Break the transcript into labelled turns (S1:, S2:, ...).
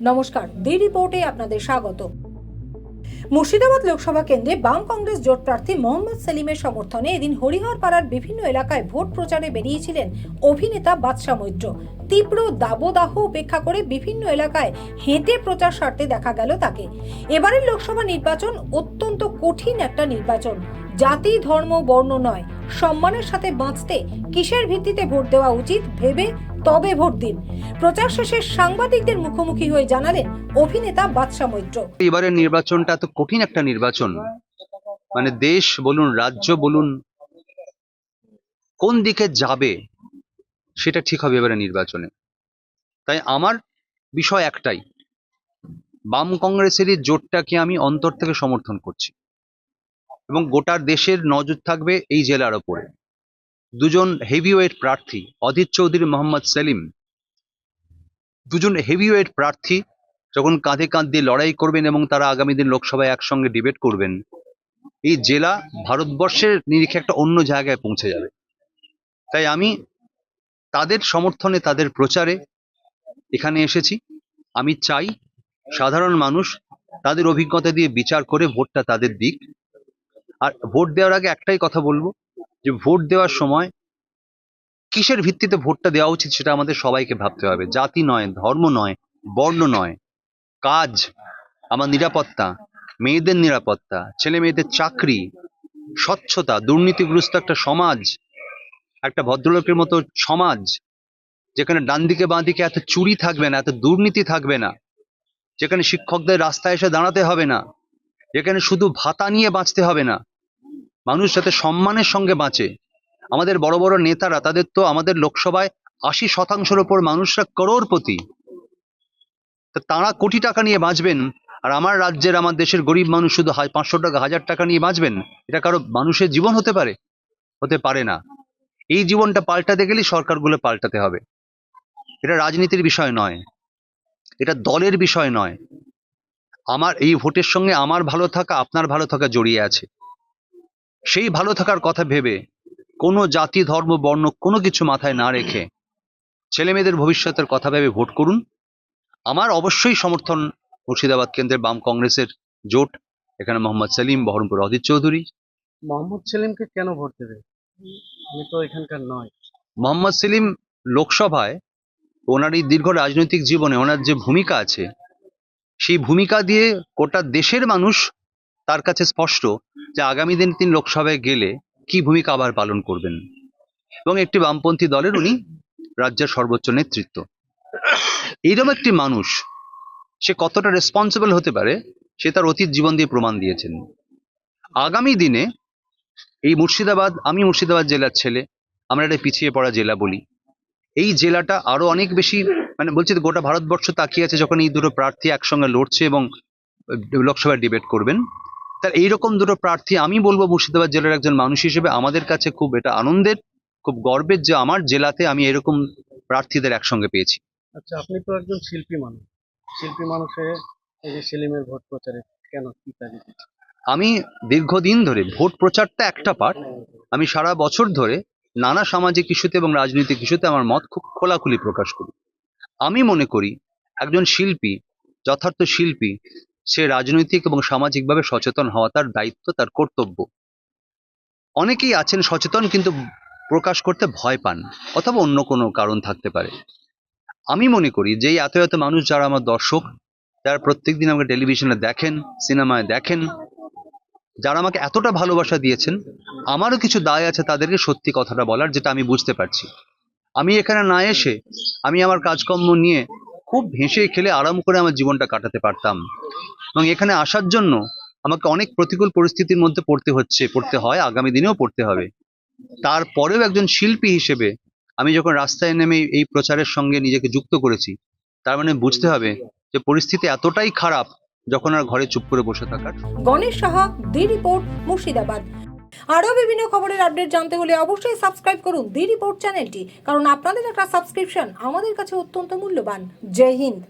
S1: নমস্কার, দি রিপোর্টে আপনাদের স্বাগত। মুর্শিদাবাদ লোকসভা কেন্দ্রে বাম কংগ্রেস জোট প্রার্থী মোহাম্মদ সেলিমের সমর্থনে এদিন হরিহরপাড়ার বিভিন্ন এলাকায় ভোট প্রচারে বেরিয়েছিলেন অভিনেতা বাদশা মৈত্র। তীব্র দাবদাহ উপেক্ষা করে বিভিন্ন এলাকায় হেঁটে প্রচার সারতে দেখা গেল তাকে। এবারের লোকসভা নির্বাচন অত্যন্ত কঠিন একটা নির্বাচন। জাতি, ধর্ম, বর্ণ নয়। সম্মানের সাথে বাঁচতে কিসের ভিত্তিতে ভোট দেওয়া উচিত ভেবে তবে ভোট দিন। প্রচার শেষে সাংবাদিকদের মুখোমুখি হয়ে জানালেন অভিনেতা বাদশা মৈত্র।
S2: এবারের নির্বাচনটা এত কঠিন একটা নির্বাচন। মানে দেশ বলুন, রাজ্য বলুন, কোন দিকে যাবে সেটা ঠিক হবে এবারে নির্বাচনে। তাই আমার বিষয় একটাই, বাম কংগ্রেসেরই জোটটাকে আমি অন্তর থেকে সমর্থন করছি। এবং গোটা দেশের নজর থাকবে এই জেলার ওপরে। দুজন হেভিওয়েট প্রার্থী, অধীর চৌধুরী মোহাম্মদ সেলিম। দুজন হেভিওয়েট প্রার্থী যখন কাঁধে কাঁধ দিয়ে লড়াই করবেন এবং তারা আগামী দিন লোকসভায় একসঙ্গে ডিবেট করবেন, এই জেলা ভারতবর্ষের নিরিখে একটা অন্য জায়গায় পৌঁছে যাবে। তাই আমি তাদের সমর্থনে, তাদের প্রচারে এখানে এসেছি। আমি চাই সাধারণ মানুষ তাদের অভিজ্ঞতা দিয়ে বিচার করে ভোটটা তাদের দিক। আর ভোট দেওয়ার আগে একটাই কথা বলব, যে ভোট দেওয়ার সময় কিসের ভিত্তিতে ভোটটা দেওয়া উচিত সেটা আমাদের সবাইকে ভাবতে হবে। জাতি নয়, ধর্ম নয়, বর্ণ নয়। কাজ, আমার নিরাপত্তা, মেয়েদের নিরাপত্তা, ছেলে মেয়েদের চাকরি, স্বচ্ছতা, দুর্নীতিগ্রস্ত একটা সমাজ, একটা ভদ্রলোকের মতো সমাজ, যেখানে ডান দিকে বাঁ দিকে এত চুরি থাকবে না, এত দুর্নীতি থাকবে না, যেখানে শিক্ষকদের রাস্তায় এসে দাঁড়াতে হবে না, যেখানে শুধু ভাতা নিয়ে বাঁচতে হবে না মানুষ যাতে সম্মানের সঙ্গে বাঁচে। আমাদের বড় বড় নেতারা, তাদের তো আমাদের লোকসভায় আশি শতাংশের ওপর মানুষরা করোড়পতি। তাঁরা কোটি টাকা নিয়ে বাঁচবেন, আর আমার রাজ্যের, আমার দেশের গরিব মানুষ শুধু পাঁচশো টাকা, হাজার টাকা নিয়ে বাঁচবেন? এটা কারও মানুষের জীবন হতে পারে? হতে পারে না। এই জীবনটা পাল্টাতে গেলে সরকারগুলো পাল্টাতে হবে। এটা রাজনীতির বিষয় নয়। এটা দলের বিষয় নয়। আমার এই ভোটের সঙ্গে আমার ভালো থাকা, আপনার ভালো থাকা জড়িয়ে আছে। সেই ভালো থাকার কথা ভেবে কোনো জাতি ধর্ম বর্ণ কোনো কিছু মাথায় না রেখে ছেলে মেয়েদের ভবিষ্যতের কথা ভেবে ভোট করুন। আমার অবশ্যই সমর্থন মুর্শিদাবাদ কেন্দ্রের বাম কংগ্রেসের জোট এখানে মোহাম্মদ সেলিম বহরমপুর অজিত চৌধুরী।
S3: মোহাম্মদ সেলিমকে কেন ভোট দেবে? উনি তো এখানকার নয়।
S2: মোহাম্মদ সেলিম লোকসভায় ওনার এই দীর্ঘ রাজনৈতিক জীবনে ওনার যে ভূমিকা আছে সেই ভূমিকা দিয়ে গোটা দেশের মানুষ তার কাছে স্পষ্ট যে আগামী দিন তিনি লোকসভায় গেলে কি ভূমিকা আবার পালন করবেন। এবং একটি বামপন্থী দলের উনি রাজ্যের সর্বোচ্চ নেতৃত্ব। এইরকম একটি মানুষ, সে কতটা রেসপন্সিবল হতে পারে, সে তার অতীত জীবন দিয়ে প্রমাণ দিয়েছেন। আগামী দিনে এই মুর্শিদাবাদ, আমি মুর্শিদাবাদ জেলার ছেলে, আমরা একটা পিছিয়ে পড়া জেলা বলি। এই জেলাটা আরও অনেক বেশি মানে বলছি গোটা ভারতবর্ষ তাকিয়ে আছে যখন এই দুটো প্রার্থী একসঙ্গে লড়ছে এবং লোকসভায় ডিবেট করবেন। তার এইরকম দুটো প্রার্থী আমি বলব মুর্শিদাবাদ জেলার একজন মানুষ হিসেবে আমাদের কাছে খুব এটা আনন্দের খুব গর্বের যে আমার জেলাতে আমি এরকম প্রার্থীদের একসঙ্গে পেয়েছি।
S3: আচ্ছা আপনি তো একজন শিল্পী মানুষ। শিল্পী মানুষে এই যে সেলিমের ভোট প্রচারে কেন কি কাজে
S2: আমি দীর্ঘদিন ধরে ভোট প্রচারটা একটা পার্ট আমি সারা বছর ধরে নানা সামাজিক ইস্যুতে এবং রাজনৈতিক ইস্যুতে আমার মত খুব খোলাখুলি প্রকাশ করি। আমি মনে করি একজন শিল্পী যথার্থ শিল্পী সে রাজনৈতিক এবং সামাজিকভাবে সচেতন হওয়া তার দায়িত্ব, তার কর্তব্য। অনেকেই আছেন সচেতন কিন্তু প্রকাশ করতে ভয় পান, অথবা অন্য কোনো কারণ থাকতে পারে। আমি মনে করি যে, এত এত মানুষ যারা আমার দর্শক, যারা প্রত্যেকদিন আমাকে টেলিভিশনে দেখেন, সিনেমায় দেখেন, যারা আমাকে এতটা ভালোবাসা দিয়েছেন, আমারও কিছু দায় আছে তাদেরকে সত্যি কথাটা বলার, যেটা আমি বুঝতে পারছি। আমি এখানে না এসে, আমি আমার কাজকর্ম নিয়ে খুব হেসে খেলে আরাম করে আমার জীবনটা কাটাতে পারতাম। এবং এখানে আসার জন্য আমাকে অনেক প্রতিকূল পরিস্থিতির মধ্যে পড়তে হচ্ছে, পড়তে হয়, আগামী দিনেও পড়তে হবে। তারপরেও একজন শিল্পী হিসেবে আমি যখন রাস্তায় নেমে এই প্রচারের সঙ্গে নিজেকে যুক্ত করেছি, তার মানে বুঝতে হবে যে পরিস্থিতি এতটাই খারাপ যখন আর ঘরে চুপ করে বসে থাকার।
S1: Ganesh Saha, the report, Murshidabad. আরও বিভিন্ন খবরের আপডেট জানতে হলে অবশ্যই সাবস্ক্রাইব করুন দি রিপোর্ট চ্যানেলটি, কারণ আপনাদের একটা সাবস্ক্রিপশন আমাদের কাছে অত্যন্ত মূল্যবান। জয় হিন্দ।